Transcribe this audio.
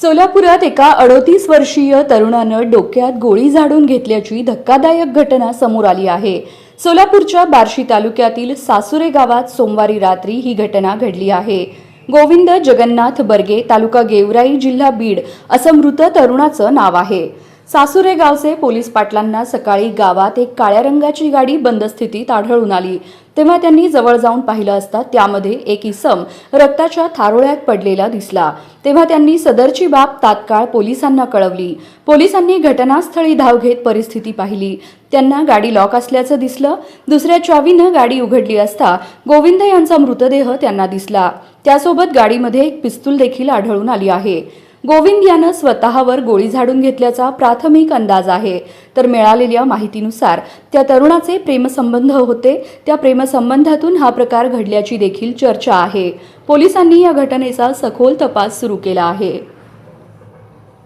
सोलापुरात एका अडोतीस वर्षीय तरुणानं डोक्यात गोळी झाडून घेतल्याची धक्कादायक घटना समोर आली आहे. सोलापूरच्या बार्शी तालुक्यातील सासुरे गावात सोमवारी रात्री ही घटना घडली आहे. गोविंद जगन्नाथ बर्गे तालुका गेवराई जिल्हा बीड असं मृत तरुणाचं नाव आहे. सासुरे गावचे पोलीस पाटलांना सकाळी गावात एक काळ्या रंगाची गाडी बंद स्थितीत आढळून आली. तेव्हा त्यांनी जवळ जाऊन पाहिलं असता त्यामध्ये एक इसम रक्ताच्या थारोळ्यात पडलेला दिसला. तेव्हा त्यांनी सदरची बाब तात्काळ पोलिसांना कळवली. पोलिसांनी घटनास्थळी धाव घेत परिस्थिती पाहिली. त्यांना गाडी लॉक असल्याचं दिसलं. दुसऱ्या चावीनं गाडी उघडली असता गोविंद यांचा मृतदेह त्यांना दिसला. त्यासोबत गाडीमध्ये एक पिस्तूल देखील आढळून आली आहे. गोविंद यानं स्वतःवर गोळी झाडून घेतल्याचा प्राथमिक अंदाज आहे. तर मिळालेल्या माहितीनुसार त्या तरुणाचे प्रेमसंबंध होते. त्या प्रेमसंबंधातून हा प्रकार घडल्याची देखील चर्चा आहे. पोलिसांनी या घटनेचा सखोल तपास सुरू केला आहे.